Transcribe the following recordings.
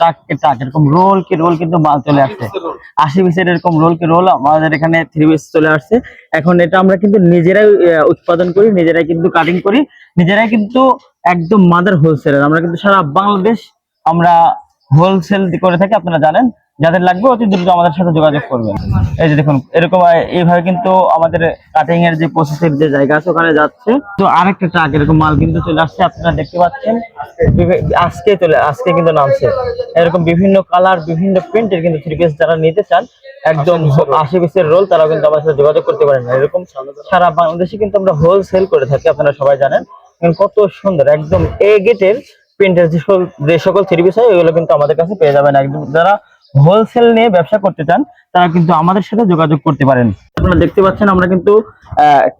টাক টাক এরকম রোল কে রোল কিন্তু মাল চলে আসছে। আশি পিসের এরকম রোল কে রোল আমাদের এখানে থ্রি পিস চলে আসছে। এখন এটা আমরা কিন্তু নিজেরাই উৎপাদন করি নিজেরাই কিন্তু কাটিং করি নিজেরাই কিন্তু একদম মাদার হোলসেলার আমরা কিন্তু সারা বাংলাদেশ আমরা হোলসেল করে থাকি আপনারা জানেন। যাদের লাগবে অতি দ্রুত আমাদের সাথে যোগাযোগ করবেন। এই যে দেখুন, এরকম এইভাবে কিন্তু আমাদের কাটিং এর যে প্রসেসের যে জায়গা আছে ওখানে যাচ্ছে। তো আরেকটা ট্রাক এরকম মাল কিন্তু চলে আসছে, আপনারা দেখতে পাচ্ছেন। আজকে চলে, আজকে কিন্তু নামছে। এরকম বিভিন্ন কালার বিভিন্ন প্রিন্টের কিন্তু থ্রি পিস যারা নিতে চান, একদম আশি পিসের রোল তারা কিন্তু আমার সাথে যোগাযোগ করতে পারেন। না এরকম সারা বাংলাদেশে কিন্তু আমরা হোলসেল করে থাকি, আপনারা সবাই জানেন। কত সুন্দর, একদম এ গেটের প্রিন্টের যে সকল থ্রি পিস হয় ওগুলো কিন্তু আমাদের কাছে পেয়ে যাবেন। একদম যারা হোলসেল নিয়ে ব্যবসা করতে চান, তারা কিন্তু আমাদের সাথে যোগাযোগ করতে পারেন। আপনারা দেখতে পাচ্ছেন, আমরা কিন্তু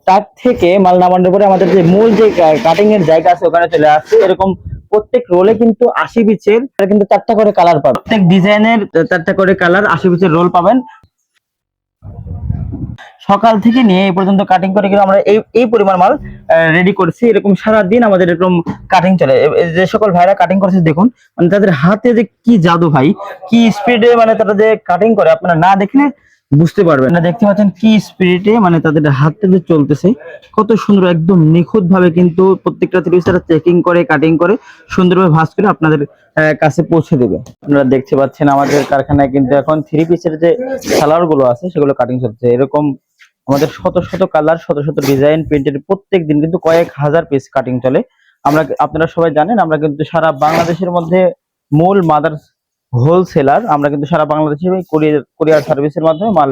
টাক থেকে মাল নামানোর পরে আমাদের যে মূল যে কাটিং এর জায়গা আছে, ওখানে চলে আসছে। এরকম প্রত্যেক রোলে কিন্তু আশি পিচের কিন্তু চারটা করে কালার পাবেন প্রত্যেক ডিজাইনের চারটা করে কালার আশি পিচের রোল পাবেন। সকাল থেকে নিয়ে এই পর্যন্ত কাটিং করে কিন্তু আমরা এই এই পরিমাণ মাল রেডি করছি। এরকম সারা দিন আমাদের এরকম কাটিং চলে। যে সকল ভাইরা কাটিং করেছে, দেখুন মানে তাদের হাতে যে কি জাদু ভাই, কি স্পিডে মানে তারা যে কাটিং করে, আপনারা না দেখলে বুঝতে পারবেন। না দেখতে পাচ্ছেন কি স্পিরিটে মানে তাদের হাতে যে চলতেছে। কত সুন্দর, একদম নিখুঁত ভাবে কিন্তু প্রত্যেকটা ত্রিশ তারা চেকিং করে কাটিং করে, সুন্দরভাবে ভাঁজ করে আপনাদের কাছে পৌঁছে দেবে। আপনারা দেখতে পাচ্ছেন আমাদের কারখানায় কিন্তু এখন থ্রি পিসের যে সালোয়ারগুলো আছে, সেগুলো কাটিং চলছে। এরকম আমাদের শত শত কালার শত শত ডিজাইন প্রিন্টের প্রত্যেক দিন কিন্তু কয়েক হাজার পিস কাটিং চলে। আমরা, আপনারা সবাই জানেন, আমরা কিন্তু সারা বাংলাদেশের মধ্যে মূল মাদার হোলসেলার আমরা কিন্তু সারা বাংলাদেশে কোরিয়ার কোরিয়ার সার্ভিসের মাধ্যমে মাল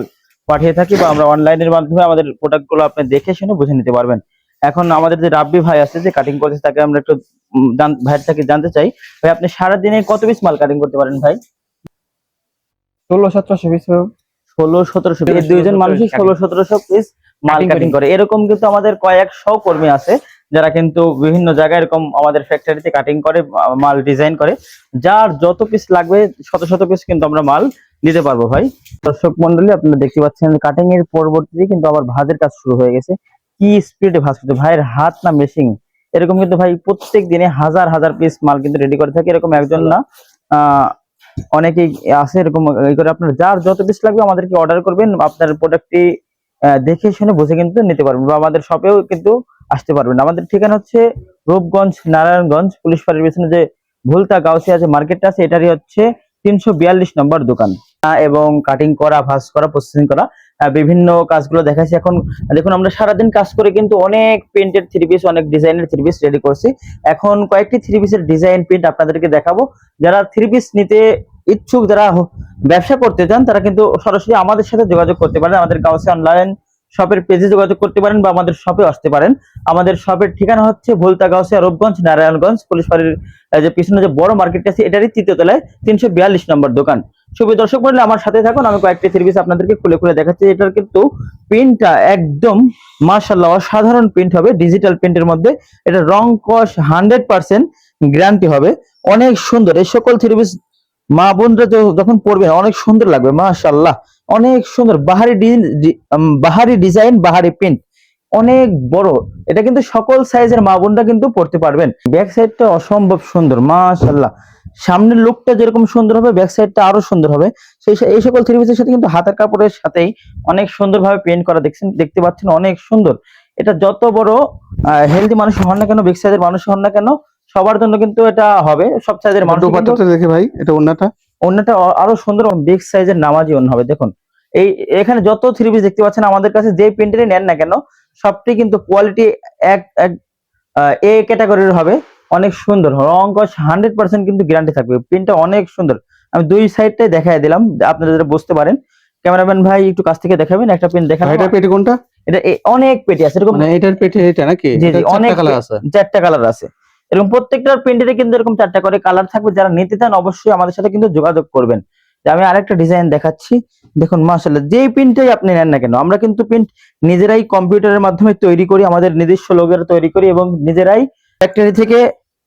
পাঠিয়ে থাকি বা আমরা অনলাইনের মাধ্যমে আমাদের প্রোডাক্টগুলো আপনি দেখে শুনে বুঝে নিতে পারবেন। এখন আমাদের যে রাব্বি ভাই আছে যে কাটিং করছে তাকে আমরা একটু ভাইয়ের থেকে জানতে চাই। ভাই আপনি সারা দিনে কত পিস মাল কাটিং করতে পারেন ভাই? ষোলো সতেরোশো পিস ষোলো সতেরোশো এই দুইজন মানুষই ষোলো সতেরোশো পিস মাল কাটিং করে। এরকম কিন্তু আমাদের কয়েকশো কর্মী আছে। যারা কিন্তু বিভিন্ন জায়গায় এরকম আমাদের ফ্যাক্টরিতে কাটিং করে মাল ডিজাইন করে, যার যত পিস লাগবে, শত শত পিস কিন্তু আমরা মাল দিতে পারব ভাই। দর্শক মন্ডলী, আপনারা দেখতে পাচ্ছেন কাটিং এর পরবর্তীতে কিন্তু আবার ভাজের কাজ শুরু হয়ে গেছে। কি স্পিডে ভাজ করতে ভাইয়ের হাত না মেশিন এরকম কিন্তু ভাই প্রত্যেক দিনে হাজার হাজার পিস মাল কিন্তু রেডি করে থাকে। এরকম একজন না অনেকেই আছে এরকম করে। আপনার যার যত পিস লাগবে আমাদেরকে অর্ডার করবেন। আপনার প্রোডাক্টটি দেখে শুনে বুঝে কিন্তু নিতে পারবেন। বা আমাদের শপেও কিন্তু আসতে পারবেন। আমাদের ঠিকানা হচ্ছে রূপগঞ্জ, নারায়ণগঞ্জ, পুলিশ ফাঁড়ির পিছনে যে ভুলতা গাউসিয়া যে মার্কেটটা আছে, এটারই হচ্ছে তিনশো বিয়াল্লিশ নম্বর দোকান। এবং কাটিং করা ভাস করা প্রসেসিং করা বিভিন্ন কাজগুলো দেখাচ্ছি এখন দেখুন, আমরা সারাদিন কাজ করে কিন্তু অনেক প্রিন্টের থ্রি পিস অনেক ডিজাইনের থ্রি পিস রেডি করছি। এখন কয়েকটি থ্রি পিসের ডিজাইন প্রিন্ট আপনাদেরকে দেখাবো। যারা থ্রি পিস নিতে ইচ্ছুক, যারা ব্যবসা করতে চান, তারা কিন্তু সরাসরি আমাদের সাথে যোগাযোগ করতে পারেন। আমাদের গাউসে অনলাইন শপের পেজে যোগাযোগ করতে পারেন বা আমাদের শপে আসতে পারেন। আমাদের শপের ঠিকানা হচ্ছে ভুলতা গাউসিয়া নারায়ণগঞ্জ, পুলিশ ফাঁড়ির যে পিছনে যে বড় মার্কেটটা আছে, এটারই তৃতীয় তলায় তিনশো বিয়াল্লিশ নম্বর দোকান। শুভ দর্শক মন্ডলী আমার সাথে থাকুন, আমি কয়েকটি থ্রি পিস আপনাদেরকে খুলে খুলে দেখাচ্ছি। এটার কিন্তু প্রিন্টটা একদম মার্শাল্লাহ অসাধারণ প্রিন্ট হবে ডিজিটাল প্রিন্টের মধ্যে। এটা রং কস হান্ড্রেড পার্সেন্ট গ্যারান্টি হবে। অনেক সুন্দর, এই সকল থ্রি পিস মা বোনরা যখন পড়বে, অনেক সুন্দর লাগবে মাশাল্লাহ অনেক সুন্দর, বাহারি বাহারি ডিজাইন, বাহারি প্রিন্ট। অনেক বড়। এটা কিন্তু সকল সাইজের মা বোনরা কিন্তু পড়তে পারবেন। ব্যাক সাইডটা অসম্ভব সুন্দর মাশাল্লাহ সামনের লুকটা যেরকম সুন্দর হবে, ব্যাক সাইডটা আরও সুন্দর হবে। সেই এই সকল থ্রি পিসের সাথে কিন্তু হাতের কাপড়ের সাথেই অনেক সুন্দরভাবে পেন্ট করা দেখছেন দেখতে পাচ্ছেন, অনেক সুন্দর। এটা যত বড় হেলদি মানুষ হন না কেন ব্যাক সাইজের মানুষ হন না কেন সবার জন্য কিন্তু এটা হবে সব সাইজের মানুষ দেখে ভাই এটা অন্যটা অন্যটা আরও সুন্দর বিগ সাইজের নামাজি অন্য হবে দেখুন। এই এখানে যত থ্রি পিস দেখতে পাচ্ছেন আমাদের কাছে যে প্রিন্টারই নেন না কেন সবটি কিন্তু কোয়ালিটি এক এক এ ক্যাটাগরির হবে অনেক সুন্দর। রং কস হান্ড্রেড পার্সেন্ট কিন্তু গ্যারান্টি থাকবে প্রিন্টটা অনেক সুন্দর। আমি দুই সাইডটাই দেখাই দিলাম আপনারা যারা বুঝতে পারেন। ক্যামেরাম্যান ভাই একটু কাছ থেকে দেখাবেন একটা প্রিন্ট দেখান। এটা পেটে কোনটা? এটা অনেক পেটি আছে এরকম মানে এটার পেটে এটা নাকি? জি, জি, অনেক কালার আছে। চারটা কালার আছে। এরকম প্রত্যেকটার প্রিন্টারে কিন্তু এরকম চারটা করে কালার থাকবে। যারা নিতে চান অবশ্যই আমাদের সাথে কিন্তু যোগাযোগ করবেন। আমি আরেকটা ডিজাইন দেখাচ্ছি। দেখুন মাশাআল্লাহ যেই প্রিন্টটাই আপনি নেন না কেন আমরা কিন্তু প্রিন্ট নিজেরাই কম্পিউটারের মাধ্যমে তৈরি করি আমাদের নিজস্ব লোগের তৈরি করি এবং নিজেরাই ফ্যাক্টরি থেকে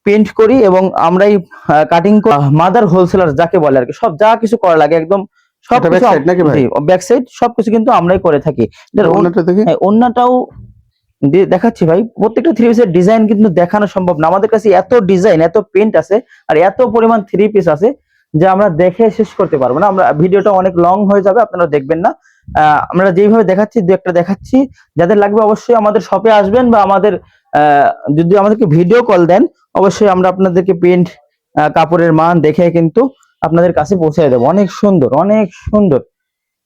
প্রিন্ট করি এবং আমরাই কাটিং মাদার হোলসেলার যাকে বলে আর কি সব যা কিছু করা লাগে একদম সব এটা back side নাকি ভাই? ব্যাক সাইড সবকিছু কিন্তু আমরাই করে থাকি। এটার দেখাচ্ছি ভাই। প্রত্যেকটা থ্রি পিসের ডিজাইন কিন্তু দেখানো সম্ভব না। আমাদের কাছে এত ডিজাইন এত প্রিন্ট আছে আর এত পরিমাণ থ্রি পিস আছে যে আমরা দেখে শেষ করতে পারব না। আমরা ভিডিওটা অনেক লং হয়ে যাবে, আপনারা দেখবেন না। আমরা যেইভাবে দেখাচ্ছি, দু একটা দেখাচ্ছি। যাদের লাগবে অবশ্যই আমাদের শপে আসবেন বা আমাদের যদি আমাদেরকে ভিডিও কল দেন, অবশ্যই আমরা আপনাদেরকে প্রিন্ট কাপড়ের মান দেখে কিন্তু আপনাদের কাছে পৌঁছে দেবো। অনেক সুন্দর অনেক সুন্দর।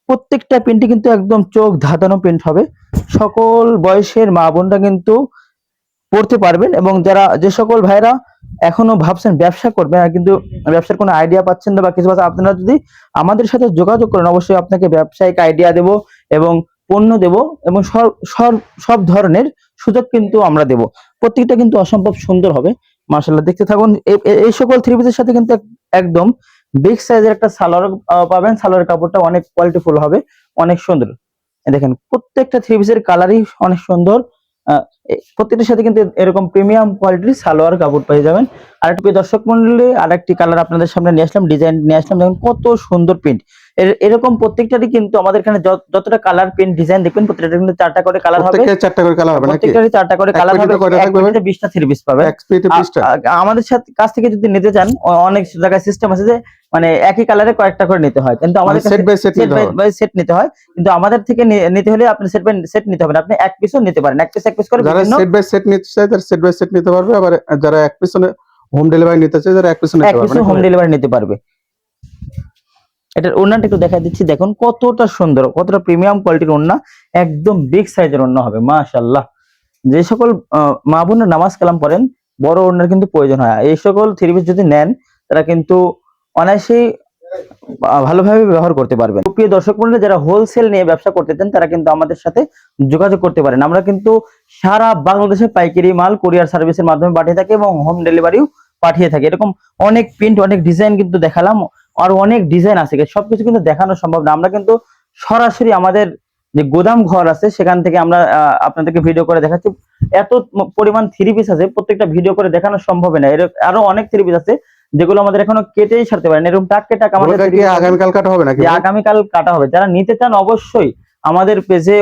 প্রত্যেকটা প্রিন্টই কিন্তু একদম চোখ ধাঁধানো প্রিন্ট হবে। সকল বয়সের মা বোনরা কিন্তু পড়তে পারবেন এবং যারা, যে সকল ভাইরা এখনও ভাবছেন ব্যবসা করবেন আর কিন্তু ব্যবসার কোনো আইডিয়া পাচ্ছেন না বা কিছু পাচ্ছেন আপনারা যদি আমাদের সাথে যোগাযোগ করেন, অবশ্যই আপনাকে ব্যবসায়িক আইডিয়া দেব এবং পণ্য দেব এবং সব ধরনের সুযোগ কিন্তু আমরা দেব। প্রত্যেকটা কিন্তু অসম্ভব সুন্দর হবে। মার্শাল্লাহ দেখতে থাকুন। এই সকল থ্রি পিসের সাথে কিন্তু একদম বিগ সাইজের একটা সালোয়ার পাবেন। সালোয়ার কাপড়টা অনেক কোয়ালিটিফুল হবে, অনেক সুন্দর। দেখেন, প্রত্যেকটা থ্রি পিসের কালারই অনেক সুন্দর। প্রত্যেকটার সাথে কিন্তু এরকম প্রিমিয়াম কোয়ালিটির সালোয়ার কাপড় পেয়ে যাবেন। আর একটু দর্শক মন্ডলী আর একটি কালার আপনাদের সামনে নিয়ে আসলাম ডিজাইন নিয়ে আসলাম। দেখুন কত সুন্দর প্রিন্ট এরকম প্রত্যেকটারই কিন্তু আমাদের এখানে যত- যতটা কালার প্রিন্ট ডিজাইন দেখবেন প্রত্যেকটা কিন্তু চারটা করে কালার হবে। চারটা করে কালার হবে নাকি? প্রত্যেকটারই চারটা করে কালার হবে পেটিতে কয়টা এক থাকবে ভাই? পেটিতে বিশটা থ্রি পিস আ- আমাদের সাথে কাছ থেকে যদি নিতে চান অনেক জায়গায় সিস্টেম আছে যে মানে একই কালারে কয়েকটা করে নিতে হয়। কিন্তু আমাদের set by set by set নিতে হয়? কিন্তু আমাদের থেকে নিতে হলে আপনি সেট বাই সেট নিতে হবে। আপনি এক পিসও নিতে পারেন। এক পিস এক পিস করে যারা সেট বাই সেট নিতে চায় তারা সেট বাই সেট নিতে পারবে। আবার যারা এক পিছনে হোম ডেলিভারি নিতে চায় যারা এক এক নিতে পারবে পিসও হোম ডেলিভারি নিতে পারবে। এটার ওড়নাটা একটু দেখা দিচ্ছি। দেখুন কতটা সুন্দর, কতটা প্রিমিয়াম কোয়ালিটির ওড়না। একদম বিগ সাইজের ওড়না হবে, মাশাআল্লাহ। যে সকল মা বোনের নামাজ কালাম পড়েন, বড় ওড়নার কিন্তু প্রয়োজন হয়। এই সকল থ্রি পিস যদি নেন, তারা কিন্তু অনায়াসেই ভালোভাবে ব্যবহার করতে পারবেন। প্রিয় দর্শক মন্ডলী, যারা হোলসেল নিয়ে ব্যবসা করতে চান, তারা কিন্তু আমাদের সাথে যোগাযোগ করতে পারেন। আমরা কিন্তু সারা বাংলাদেশে পাইকারি মাল কুরিয়ার সার্ভিসের মাধ্যমে পাঠিয়ে থাকি এবং হোম ডেলিভারিও পাঠিয়ে থাকি। এরকম অনেক প্রিন্ট অনেক ডিজাইন কিন্তু দেখালাম। আর অনেক ডিজাইন আছে সবকিছু কিন্তু দেখানো সম্ভব না। আমরা কিন্তু সরাসরি আমাদের যে গোদাম ঘর আছে সেখান থেকে আমরা আপনাদেরকে ভিডিও করে দেখাচ্ছি। এত পরিমাণ থ্রি পিস আছে প্রত্যেকটা ভিডিও করে দেখানো সম্ভব না। এর আরও অনেক থ্রি পিস আছে যেগুলো আমাদের এখনও কেটেই ছাড়তে পারেন। এরকম টাক টাক আমাদের। আগামীকাল কাটা হবে নাকি আগামীকাল কাটা হবে। যারা নিতে চান অবশ্যই আমাদের পেজে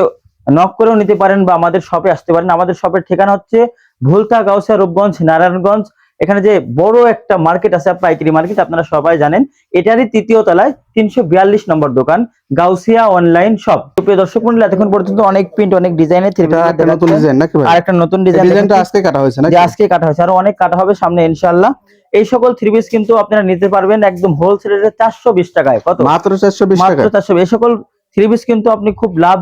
নক করেও নিতে পারেন বা আমাদের শপে আসতে পারেন। আমাদের শপের ঠিকানা হচ্ছে ভুলতা গাউসিয়া রূপগঞ্জ নারায়ণগঞ্জ। এখানে যে বড় একটা মার্কেট আছে পাইকারি মার্কেট আপনারা সবাই জানেন এটারই তৃতীয় তলায় তিনশো বিয়াল্লিশ নম্বর দোকান গাউসিয়া অনলাইন শপ প্রিয় দর্শক মন্ডলী এতক্ষণ পর্যন্ত অনেক প্রিন্ট অনেক ডিজাইনের নতুন ডিজাইন নাকি আর একটা নতুন ডিজাইন আজকে কাটা হয়েছে নাকি? আজকে কাটা হয়েছে আরও অনেক কাটা হবে সামনে ইনশাল্লাহ এই সকল থ্রি পিস কিন্তু আপনারা নিতে পারবেন একদম হোলসেল রেটে চারশো বিশ টাকায়। কত? মাত্র চারশো বিশ টাকা মাত্র চারশো এই সকল থ্রি পিস কিন্তু আপনি খুব লাভ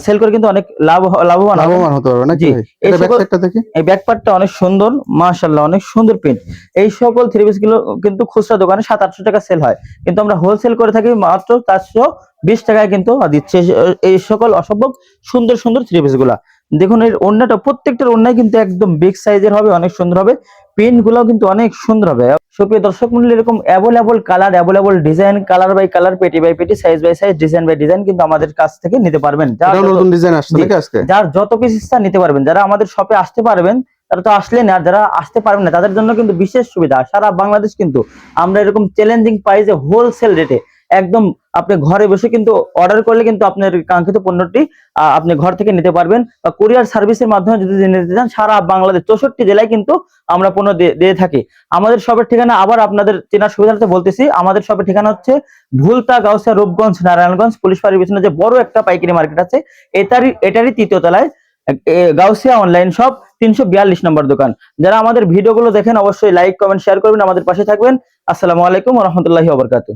সেল করে কিন্তু অনেক লাভ লাভবান লাভবান হতে পারবে নাকি? এই এটা ব্যাক সাইডটা দেখি। এই ব্যাকপার্টটা অনেক সুন্দর মাশাআল্লাহ অনেক সুন্দর প্রিন্ট এই সকল থ্রি পিসগুলো কিন্তু খুচরা দোকানে সাত আটশো টাকা সেল হয়। কিন্তু আমরা হোলসেল করে থাকি মাত্র চারশো বিশ টাকায় কিন্তু দিচ্ছে। এই- এই সকল অসম্ভব সুন্দর সুন্দর থ্রি পিসগুলা। দেখুন এর ওড়নাটা প্রত্যেকটার ওড়নাই কিন্তু একদম বিগ সাইজের হবে অনেক সুন্দর হবে। প্রিন্টগুলো কিন্তু অনেক সুন্দর হবে। সুপ্রিয় দর্শক মন্ডলী এরকম available colour available design colour by colour পেটি বাই পেটি size by size design by design কিন্তু আমাদের কাছ থেকে নিতে পারবেন। যার যত- নতুন ডিজাইন আসছে জি। নাকি যার যত পিস ইচ্ছা নিতে পারবেন। যারা আমাদের শপে আসতে পারবেন তারা তো আসলেন আর যারা আসতে পারবেন না তাদের জন্য কিন্তু বিশেষ সুবিধা। সারা বাংলাদেশ কিন্তু আমরা এরকম চ্যালেঞ্জিং প্রাইসে হোলসেল রেটে একদম আপনি ঘরে বসে কিন্তু অর্ডার করলে কিন্তু আপনার কাঙ্ক্ষিত পণ্যটি আপনি ঘর থেকে নিতে পারবেন। বা কুরিয়ার সার্ভিসের মাধ্যমে যদি নিতে চান, সারা বাংলাদেশ চৌষট্টি জেলায় কিন্তু আমরা পণ্য দিয়ে- থাকি। আমাদের সবের ঠিকানা, আবার আপনাদের চেনার সুবিধার্থে বলতেছি, আমাদের শপের ঠিকানা হচ্ছে ভুলতা গাউসিয়া রূপগঞ্জ, নারায়ণগঞ্জ পুলিশ ফাঁড়ির পিছনে যে বড় একটা পাইকারি মার্কেট আছে, এটারই এটারই তৃতীয় তলায় গাউসিয়া অনলাইন শপ তিনশো বিয়াল্লিশ নম্বর দোকান। যারা আমাদের ভিডিওগুলো দেখেন, অবশ্যই লাইক কমেন্ট শেয়ার করবেন, আমাদের পাশে থাকবেন। আসসালামু আলাইকুম রহমতুল্লাহি ওবরকাতু